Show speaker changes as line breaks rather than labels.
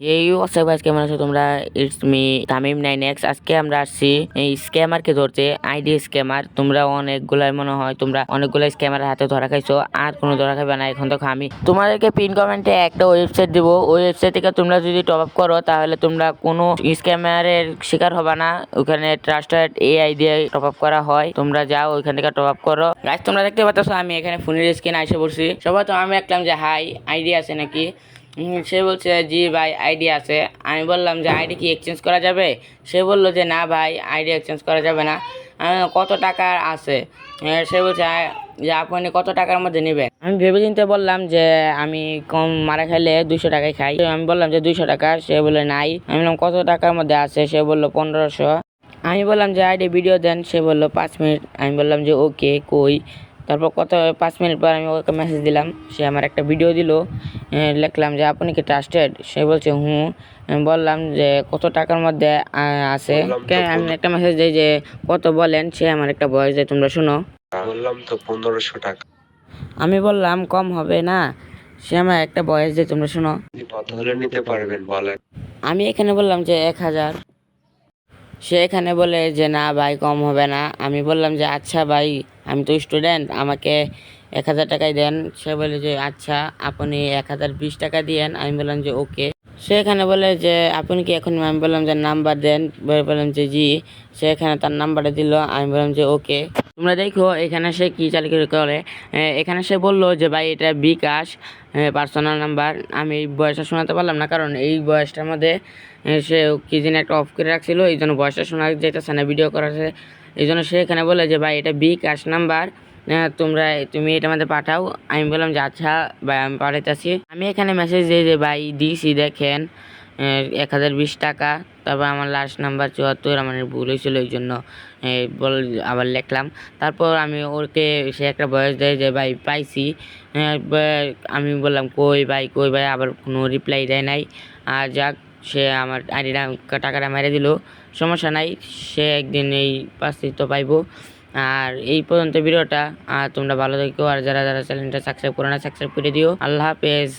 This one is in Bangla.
এই অবস্থা গাইস কেমন আছো তোমরা? It's me Tamim nine X আজকে আমরা আসছি এই স্ক্যামারকে ধরতে আইডি স্ক্যামার তোমরা অনেকগুলাই মনে হয়, তোমরা অনেকগুলো স্ক্যামারের হাতে ধরা খাইছো, আর কোনো ধরা খাবে না, এখন তো আমি তোমাদেরকে পিন কমেন্টে একটা ওয়েবসাইট দিব। ওই ওয়েবসাইট থেকে তোমরা যদি টপ আপ করো, তাহলে তোমরা কোনো স্ক্যামারের শিকার হবে না। ওখানে ট্রাস্টেড এআই দিয়ে টপ আপ করা হয়। তোমরা যাও, ওইখান থেকে টপ আপ করো। গাইস তোমরা দেখতে পাচ্ছ, আমি এখানে ফোনের স্ক্রিন এসে পড়ছি। সবাই তো আমি দেখলাম যে হাই আইডি আছে নাকি? সে বলছে, জি ভাই আইডি আছে। আমি বললাম যে আইডি কি এক্সচেঞ্জ করা যাবে? সে বলল যে, না ভাই আইডি এক্সচেঞ্জ করা যাবে না। কত টাকা আছে? সে বলছে যে আপনি কত টাকার মধ্যে নেবেন? আমি ভেবে চিন্তে বললাম যে, আমি কম মারা খাইলে দুইশো টাকায় খাই। আমি বললাম যে, দুইশো টাকা। সে বলে নাই। আমি বললাম, কত টাকার মধ্যে আছে? সে বলল, পনেরোশো। আমি বললাম যে আইডি ভিডিও দেন। সে বলল, পাঁচ মিনিট। আমি বললাম যে, ওকে, কই? তারপর কত, পাঁচ মিনিট পর আমি ওকে মেসেজ দিলাম। সে আমার একটা ভিডিও দিল। লিখলাম যে আপনি কি ট্রাস্টেড সে বলছে হুম। বললাম যে কত টাকার মধ্যে আছে? আমি একটা মেসেজ দিই যে কত বলেন? সে আমার একটা ভয়েস দেয় তোমরা শুনো।
বললাম তো পনেরোশো টাকা।
আমি বললাম কম হবে না। সে আমার একটা বয়স দেয় তোমরা শুনো।
আপনি কত হলে নিতে পারবেন বলেন।
আমি এখানে বললাম যে এক হাজার। সে এখানে বলে যে না ভাই কম হবে না। আমি বললাম যে আচ্ছা ভাই আমি তো স্টুডেন্ট আমাকে এক হাজার টাকাই দেন। সে বলে যে আচ্ছা আপনি এক হাজার বিশ টাকা দিয়েন। আমি বললাম যে, ওকে। সে এখানে বলে যে, আপনি কি এখন আমি বললাম যে, নাম্বার দেন। বলে বললাম যে, জি। সে এখানে তার নাম্বারটা দিল। আমি বললাম যে, ওকে। তোমরা দেখো, এখানে সে কি চালু করে? এখানে সে বলল যে, ভাই, এটা বিকাশ পার্সোনাল নাম্বার আমি এই বয়সটা শোনাতে পারলাম না, কারণ এই বয়সটার মধ্যে সে কি যেন একটা অফ করে রাখছিল। এই জন্য বয়সটা শোনা যেতেছে না ভিডিও করাছে এই জন্য সে এখানে বলে যে, ভাই, এটা বিকাশ নাম্বার তোমরা, তুমি এটা আমাদের পাঠাও। আমি বললাম, যে আচ্ছা ভাই, আমি পাঠাইতেছি। আমি এখানে মেসেজ দিই যে, ভাই, দিছি, দেখেন এক হাজার বিশ টাকা। তারপর আমার লাস্ট নাম্বার চুয়াত্তর, আমার ভুল হয়েছিল ওই জন্য বল, আবার লিখলাম। তারপর আমি ওকে সে একটা বয়স দেয় যে, ভাই, পাইছি। আমি বললাম, কই ভাই কই ভাই? আবার কোনো রিপ্লাই দেয় নাই। আর যাক, সে আমার আইডিটা টাকাটা মেরে দিল। সমস্যা নাই, সে একদিন এই পাশে তো পাইবো। আর এই পর্যন্ত ভিডিওটা, আর তোমরা ভালো থেকো, আর যারা যারা চ্যানেলটা সাবস্ক্রাইব করো না সাবস্ক্রাইব করে দিও। আল্লাহ হাফেজ।